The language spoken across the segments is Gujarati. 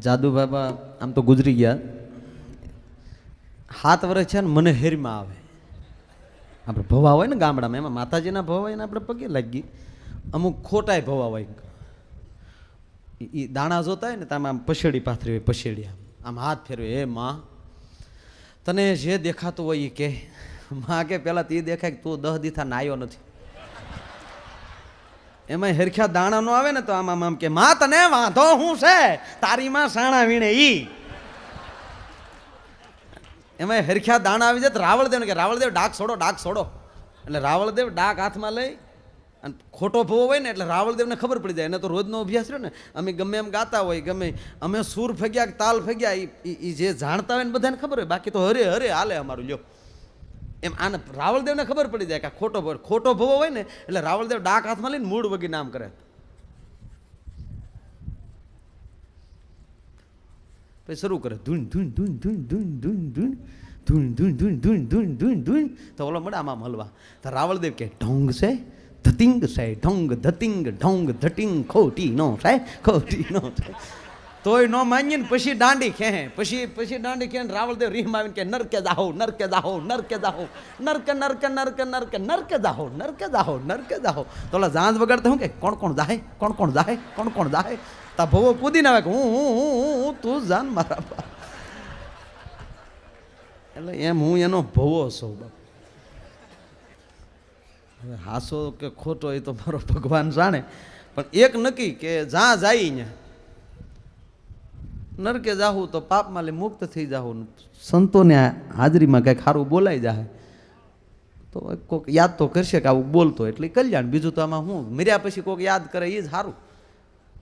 જાદુ બાબા આમ તો ગુજરી ગયા. સાત વર્ષ છે ને મને હેરમાં આવે. આપણે ભવા હોય ને ગામડામાં, એમાં માતાજીના ભવા હોય ને આપણે પગે લાગી. અમુક ખોટાય ભવા હોય. એ દાણા જોતા હોય ને તમે આમ પછેડી પાથરી હોય, પછેડી આમ. આમ હાથ ફેરવે, હે માં, તને જે દેખાતું હોય એ કે. માં કે પહેલાં તે દેખાય કે તું દહ દીથા નાયો નથી. એમાં હેરખ્યા દાણા નો આવે ને તો આમ આમ કે, માં, તને વાંધો હું છે? તારી માં સાણા વીણે ઈ. એમાં હેરખ્યા દાણા આવી જાય રાવળદેવ કે, રાવળદેવ, ડાક છોડો ડાક છોડો. એટલે રાવળદેવ ડાક હાથમાં લઈ અને ખોટો ભવો હોય ને એટલે રાવળદેવને ખબર પડી જાય. એને તો રોજનો અભ્યાસ રહ્યો ને. અમે ગમે એમ ગાતા હોય, ગમે અમે સૂર ફગ્યા તાલ ફગ્યા એ જે જાણતા હોય ને બધાને ખબર હોય. બાકી તો હરે હરે હાલે અમારું, લ્યો. એમ આને રાવળદેવને ખબર પડી જાય કે ખોટો ભર ખોટો ભવો હોય ને એટલે રાવળદેવ ડાક હાથમાં લઈને મૂળ વગી નામ કરે પછી શરૂ કરે ધૂન ધૂન ધૂન ધૂન ધૂન ધૂન ધૂન ધૂન ધૂન ધૂન ધૂન ધૂન ધૂન ધૂન તો ઓલો મળે આમાં મલવા તો રાવળદેવ કે ઢોંગ છે ધતિંગ છે ઢોંગ ધતિંગ ઢોંગ ધટિંગ ખોટી નો છે ખોટી નો છે તોય નો માનીએ ને પછી દાંડી ખે પછી પછી દાંડી ખે ને રાવળદેવ રીમ આવીને કે, નરકે દાહો નરકે દાહો નરકે દાહો નરક નરક નરક નરક, નરકે દાહો નરકે દાહો નરકે દાહો તો ઓલા જાંજ વગાડતા હું કે, કોણ કોણ દાહે કોણ કોણ દાહે કોણ કોણ દાહે તા ભવો કૂદીને આવે કે, હું હું હું તું જાન મારા બા એટલે એમ હું એનો ભવો છું બાપ. હવે હાસો કે ખોટો એ તો મારો ભગવાન જાણે. પણ એક નક્કી કે જ્યાં જાય ને નરકે જાહું તો પાપમાં લે મુક્ત થઈ જાહું. સંતોને હાજરીમાં કંઈક સારું બોલાઈ જાય તો કોઈક યાદ તો કરશે કે આવું બોલતો એટલે કલ્યાણ. બીજું તો આમાં હું? મર્યા પછી કોઈક યાદ કરે એ જ સારું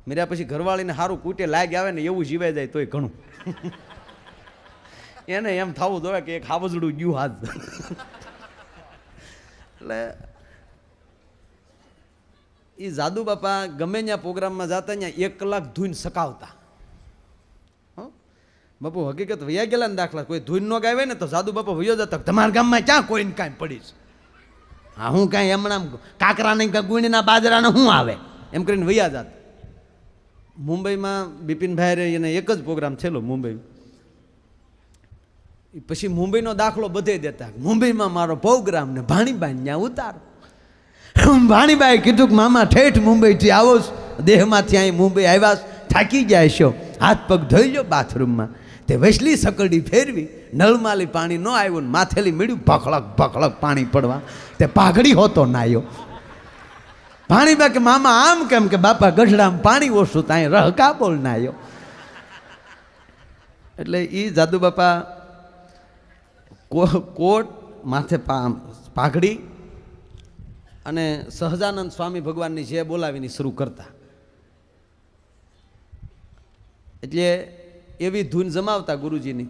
મર્યા પછી ઘરવાળીને સારું કૂટે, લાગ આવે ને એવું જીવાઈ જાય તોય ઘણું. એને એમ થવું જોઈએ કે એક હાવજડું ગયું હાથ. એટલે એ જાદુ બાપા ગમે ત્યાં પ્રોગ્રામમાં જતા ત્યાં એક કલાક ધૂન સકાવતા? બાપુ હકીકત વૈયા ગયેલા ને દાખલા. કોઈ ધૂન નો ગાવે ને તો સાદુ બાપુ વયો જતા. તમારા ગામમાં ક્યાં કોઈને કાંઈ પડી હા, હું કાંઈ હમણાં કાકરાને કે ગુણીના બાજરાને શું આવે? એમ કરીને વૈયા જાત. મુંબઈમાં બિપિનભાઈ રે એને એક જ પ્રોગ્રામ છેલ્લો મુંબઈ. પછી મુંબઈનો દાખલો બધે દેતા. મુંબઈમાં મારો પ્રોગ્રામ ને ભાણીબાઈ ત્યાં ઉતારો. ભાણીબાઈ કીધું કે, મામા, ઠેઠ મુંબઈથી આવો. દેહમાંથી અહીં મુંબઈ આવ્યા થાકી જાય છો. હાથ પગ ધોઈ લો બાથરૂમમાં. તે વૈસલી સકડી ફેરવી નળમાલી પાણી ન આવ્યું ને માથેલી મીડ્યું ભખડક ભખડક પાણી પડવા. તે પાઘડી હોતો નાયો. પાણી કે મામા આમ કેમ કે બાપા ગઢડામાં પાણી ઓછું ત્યાં રહકા બોલ નાયો. એટલે એ જાદુ બાપા કોટ માથે પાઘડી અને સહજાનંદ સ્વામી ભગવાનની જે બોલાવીની શરૂ કરતા. એટલે એવી ધૂન જમાવતા ગુરુજીની.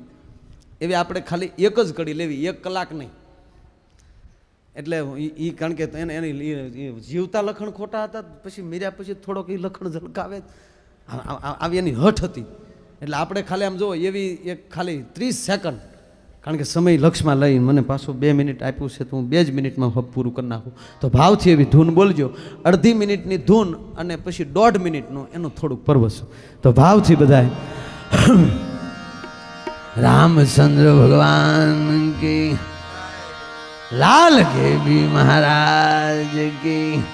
એવી આપણે ખાલી એક જ કડી લેવી, એક કલાક નહીં. એટલે એ કારણ કે એને એની જીવતા લખણ ખોટા હતા, પછી મીર્યા પછી થોડોક એ લખણ ઝલકાવે. આવી એની હઠ હતી. એટલે આપણે ખાલી આમ જુઓ એવી એક ખાલી ત્રીસ સેકન્ડ. કારણ કે સમય લક્ષમાં લઈ મને પાછું બે મિનિટ આપ્યું છે, તો હું બે જ મિનિટમાં પૂરું કરી નાખું. તો ભાવથી એવી ધૂન બોલજો. અડધી મિનિટની ધૂન અને પછી દોઢ મિનિટનું એનું થોડુંક પરવશું તો ભાવથી रामचंद्र भगवान की, लाल के भी महाराज की,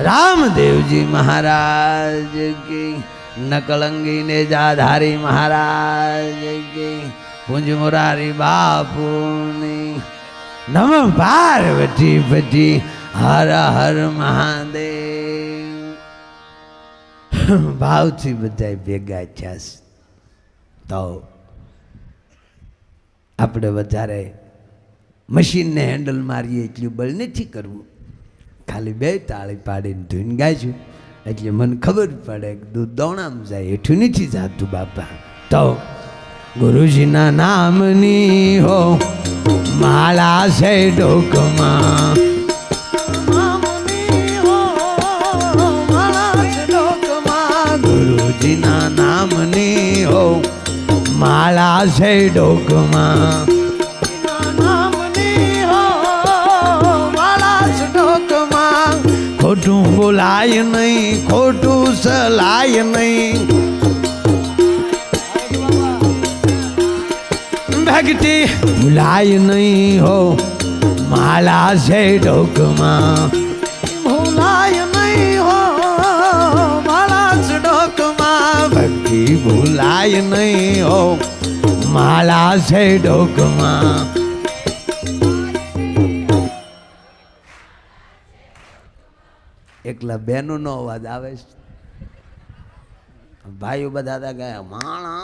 रामदेव जी महाराज की, नकलंगी ने जाधारी महाराज की पुंज मुरारी बापू ने, नम पार्वती पति, हर हर महादेव। भाव थी ભેગા भेगा છે તો આપણે વધારે મશીનને હેન્ડલ મારીએ એટલું બળ નથી કરવું. ખાલી બે તાળી પાડીને ધોઈને ગાજું. એટલે મને ખબર પડે કે દૂધ દોણામ જાય, હેઠું નથી જાતું બાપા. તો ગુરુજીના નામની હો, માળા છે ડોકમાં માલા છે ડોકમાં ખોટું બોલાય નહીં, ખોટું સલાય નહીં. ભક્તિ ભૂલાય નહીં હો માલા છે ડોકમાં ભૂલાય નહીં હો. માળા છે ડોકમાં એકલા બેનનો અવાજ આવે છે. ભાઈઓ બધા હતા ગયા માણા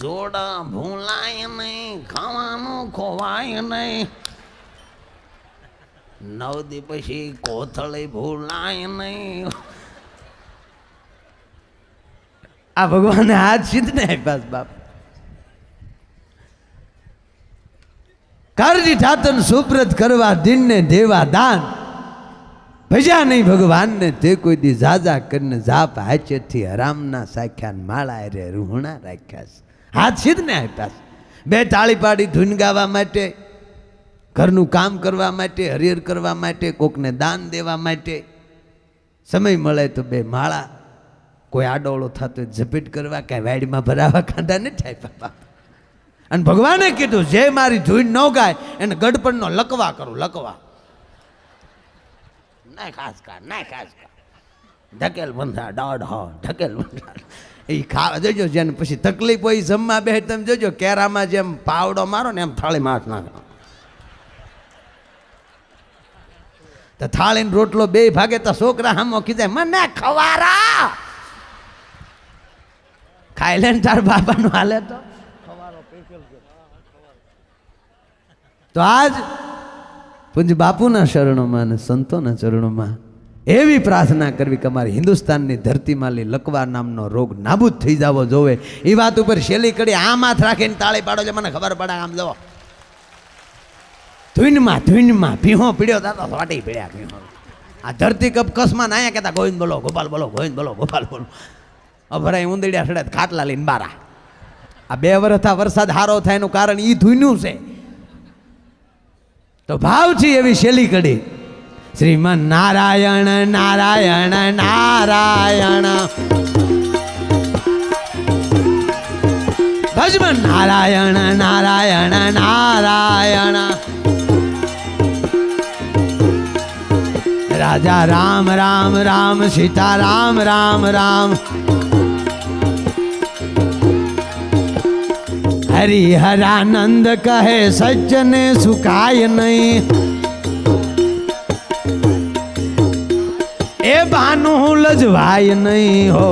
જોડા ભૂલાય નહીં, ખાવાનું ખોવાય નહીં. નવ દી પછી કોથળી ભૂલાય નહીં. આ ભગવાને હાથ સીધને બસ બાપ કારજી ઠાતન સુપ્રત કરવા દિનને દેવા દાન ભજ્યા નહીં ભગવાનને તે કોઈ દી ઝાઝા કરીને જાપ હાચેથી હરામના સાખ્યા માળા રે રૂહણા રાખ્યા છે હાથ સીધને આપ્યા બે તાળી પાડી ધૂન ગાવા માટે ઘરનું કામ કરવા માટે હરિહર કરવા માટે કોકને દાન દેવા માટે સમય મળે તો બે માળા કોઈ આડોળો થતો ઝપીટ કરવા, કાંઈ વાડીમાં ભરાવા કાંડા નથી આપ્યા બાપ. અને ભગવાને કીધું, જે મારી ધૂન ન ગાય, એને ગડપણનો લકવા કરું, લકવા. ના ખાસ કા, ના ખાસ કા. ઢકેલ બંધા, દોઢ હો ઢકેલ બંધા. એ ખાવા જોજો, જેને પછી તકલીફ હોય જમવા બે તમે જોજો, કેરામાં જેમ પાવડો મારો ને એમ થાળી માથ નાખો. તો થાળીનો રોટલો બે ભાગે, તો છોકરા હામો કીધે, મને ખવારા. ખાઈ લે ને તાર બાપાનું હાલે તો તો આજ પૂંજ બાપુના શરણોમાં અને સંતોના ચરણોમાં એવી પ્રાર્થના કરવી કે અમારી હિન્દુસ્તાનની ધરતીમાં લકવા નામનો રોગ નાબૂદ થઈ જવો જોવે. એ વાત ઉપર શેલી કડી આમ હાથ રાખીને તાળી પાડો છે, મને ખબર પડે આમ જવો. ધૂનમાં ધૂનમાં ભીહો પીડ્યો દાદા વાટી પીડ્યા ભીહો. આ ધરતી કપ કસમાં નાયા કહેતા, ગોવિંદ બોલો, ગોપાલ બોલો, ગોવિંદ બોલો, ગોપાલ બોલો. અભરાય ઉંદડિયા સડે ખાટલા લઈને બારા. આ બે વર્ષ વરસાદ હારો થાય એનું કારણ એ ધૂન્યું છે. તો ભાવથી એવી શેલી કડી શ્રીમન નારાયણ નારાયણ નારાયણ. ભજમન નારાયણ નારાયણ નારાયણ. રાજા રામ રામ રામ, સીતા રામ રામ રામ. હરિહરાનંદ કહે, સજ્જને સુકાય નહીં. એ બાનું લજવાય નહીં હો,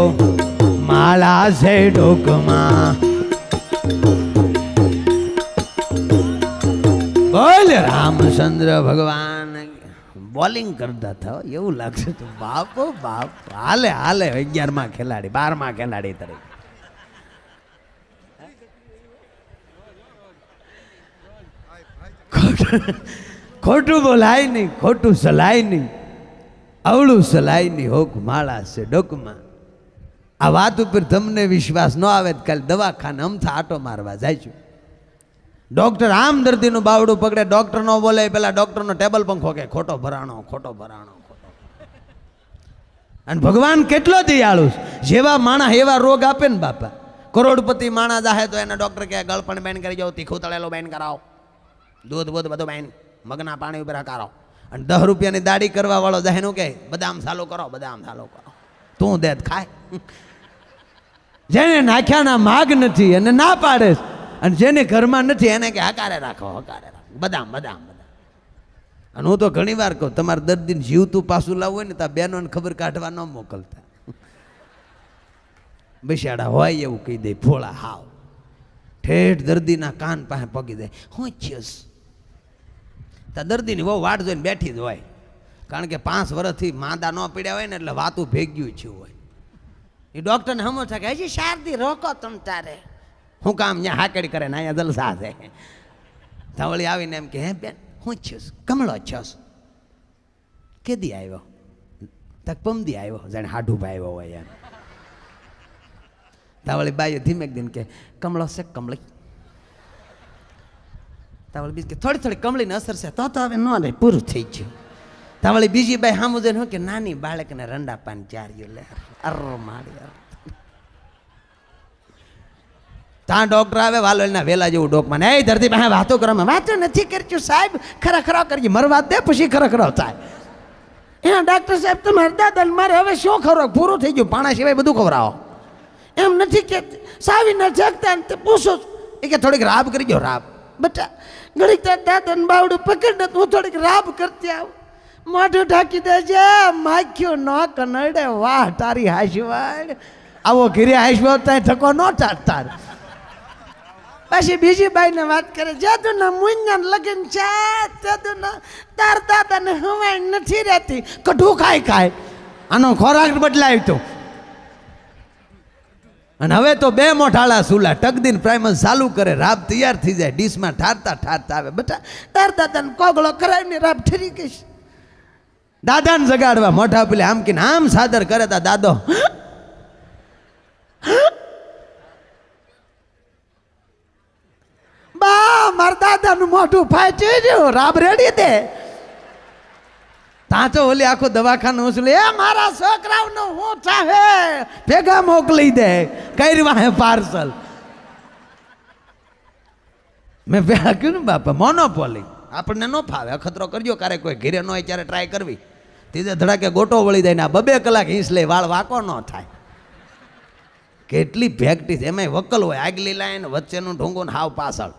માળા છે ડોકમાં. બોલ રામચંદ્ર ભગવાન. બોલિંગ કરતા થયો એવું લાગશે તો બાપો બાપ. હાલે હાલે, અગિયારમાં ખેલાડી, બારમાં ખેલાડી તરીકે. ખોટું બોલાય નહીં, ખોટું સલાય નહીં. અવળું સલાય નહીં, હોક માળા છે ડોકમાં. આ વાત ઉપર તમને વિશ્વાસ ન આવે કાલે દવાખાને અમથા આટો મારવા જાય છું. ડૉક્ટર આમ દર્દીનું બાવડું પકડે, ડૉક્ટર ન બોલે, પેલા ડૉક્ટરનો ટેબલ પંખો કે ખોટો ભરાણો ખોટો ભરાણો અને ભગવાન કેટલો દયાળુ છે. જેવા માણસ એવા રોગ આપે ને બાપા. કરોડપતિ માણસ જાહે તો એને ડૉક્ટર કહે, ગળપણ બેન કરી જાઓ, તીખું તળેલો બેન કરાવો. દૂધ બૂધ બધું બાઈન મગના પાણી ઉપર હકારો. અને દસ રૂપિયાની દાઢી કરવા વાળો જાય એનું કહે બદામ સાલો કરો, બદામ સાલો કરો. તું દેત ખાય. જેને નાખ્યાના માગ નથી અને ના પાડે. અને જેને ઘરમાં નથી, એને કે હકારે રાખો હકારે રાખો. બદામ બદામ બદામ. અને હું તો ઘણી વાર કહું, તમારે દર્દીને જીવતું પાછું લાવવું હોય ને, તો બેનોને ખબર કાઢવા ન મોકલતા. બિશાડા હોય એવું કહી દે ફોળા હાવ. ઠેઠ દર્દીના કાન પાસે પગી દે, હું છસ તા દર્દીની બહુ વાટ જોઈને બેઠી જ હોય. કારણ કે પાંચ વર્ષથી માંદા ન પીડ્યા હોય ને એટલે વાતું ભેગ્યું છે હોય. એ ડૉક્ટરને સમજ થાય કે, હજી શારદી, રોકો તમ તારે. હું કામ ત્યાં હાકડી કરે ને અહીંયા જલસા છે. ધવળી આવીને એમ કે, હે બેન, હું છસ, કમળો છસ. કેદી આવ્યો? તક પમદી આવ્યો? જાણે હાડુભાઈ આવ્યો હોય એમ. તાવળી બાઈએ ધીમેક દિન કે, કમળો છે, કમળી. તાવળી બીજી કે થોડી થોડી કમળીની અસર છે તો તો હવે ન રહે પૂરું થઈ ગયું. તાવળી બીજી બાઈ સામું જઈને શું કે નાની બાળકને રંડા પાન ચાર્યું લે અર મારી અર. ત્યાં ડોક્ટર આવે વાલો એના વેલા જેવું ડોકમાં એ ધરતી પાસે વાતો કરવામાં વાતો નથી કરજો સાહેબ ખરા ખરા કરજે, મરવા દે પછી ખરા ખરા થાય. એના ડાક્ટર સાહેબ, તમારે દાદા મારે હવે શું ખરો? પૂરું થઈ ગયું, પાણા સિવાય બધું ખવડાવો. એમ નથી કે સાવીને જગતા ને તે પૂછો જ. એ કે થોડીક રાબ કરી ગયો રાબ. બટા ઘડીક તાર દાદા ને બાવડું પકડ ને હું થોડીક રાબ કરતી આવું. મોઢું ઢાંકી દેજે માખ્યું ન કનડે, વાહ, તારી હાશવાડ આવો ઘીરે હાશવો ત્યાં ઠકો ન તાર પછી બીજી બાઈને વાત કરે, જાદુના મુંજન લગન છે, જાદુના. તાર દાદાને હવાઈ નથી રહેતી. કઢું ખાય ખાય આનો ખોરાક બદલાય તો. અને હવે તો બે મોઢાળા સુલા ટકદીન પ્રાઇમસ ચાલુ કરે, રાબ તૈયાર થઈ જાય, ડીશમાં ઠારતા ઠારતા આવે. બેટા તાર દાદાને કોગળો કરાવીને રાબ ઠરી ગઈશ. દાદાને જગાડવા, મોઢા પેલે આમ કે આમ સાદર કરે તા દાદો. બા, મારા દાદાનું મોઢું રહ્યું રાબ રેડી દે. તાં તો ઓલી આખું દવાખાનું ઉછલે એ મારા છોકરાઓનું હું ચાહે, ભેગા મોકલી દે, કર્યું હે પાર્સલ. મેં પેલા કહ્યું ને બાપા મોનોપોલી આપણને ન ફાવે, અખતરો કરજો ક્યારે કોઈ ઘેરે ન હોય ત્યારે ટ્રાય કરવી. તીજે ધડાકે ગોટો વળી જાય ને આ બબે કલાક હિંસ લે, વાળ વાકો ન થાય. કેટલી પ્રેક્ટિસ એમાંય વકલ હોય. આગલી લાઈન વચ્ચેનું ઢોંગો ને હાવ પાછળ.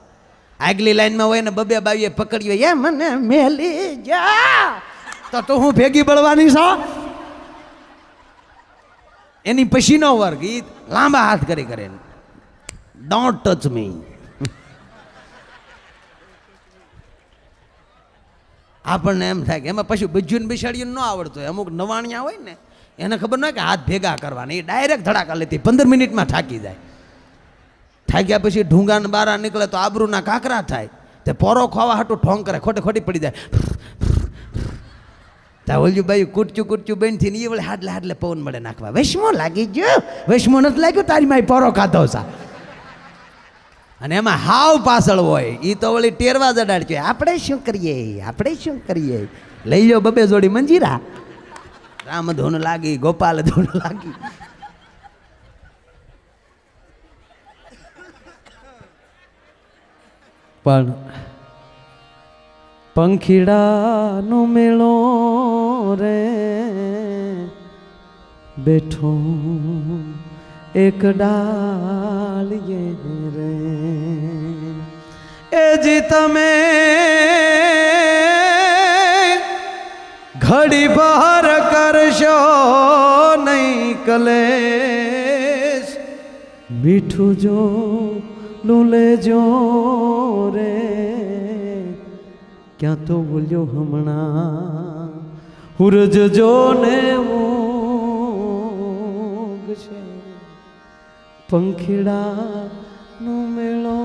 આગલી લાઈનમાં હોય ને બબે બાવીએ પકડી હોય, એ મને મેલી જા. તો તું હું ભેગી બળવાની છો? એની પછીનો વર્ગ ઈ લાંબા હાથ કરી કરે. ડોન્ટ ટચ મી આપણને એમ થાય કે એમાં પછી બજ્યું બિસાડ્યું ન આવડતું અમુક નવાણિયા હોય ને, એને ખબર ન હોય કે હાથ ભેગા કરવાના. એ ડાયરેક્ટ ધડાકા લેતી પંદર મિનિટમાં થાકી જાય. થાક્યા પછી ઢૂંગાને બારા નીકળે તો આબરૂના કાકરા થાય. તે પોરો ખોવા હાટું ઠોંગ કરે. ખોટે ખોટી પડી જાય. તા ઓલ્યું ભાઈ કૂટચું કૂટચું બેન થઈને એ વળે હાડલે હાડલે પવન મળે નાખવા. વૈષ્મો લાગી ગયો. વૈષ્મો નથી લાગ્યો, તારી માય પરો ખાધો સા અને એમાં હાવ પાછળ હોય. એ તો વળી ટેરવા જડાડ છે. આપણે શું કરીએ? આપણે શું કરીએ? લઈ લો બબે જોડી મંજીરા. રામ ધોન લાગી ગોપાલ ધૂન લાગી. પણ પંખીડાનો મેળો રે બેઠો એક ડાળીએ રે. એ જી તમે ઘડી બહાર કરશો નહીં કલેશ. મીઠું જો લુલે જો રે. ક્યાં તો બોલ્યો હમણાં હુરજ જો ને ઊંઘ છે પંખીડા નો મેળો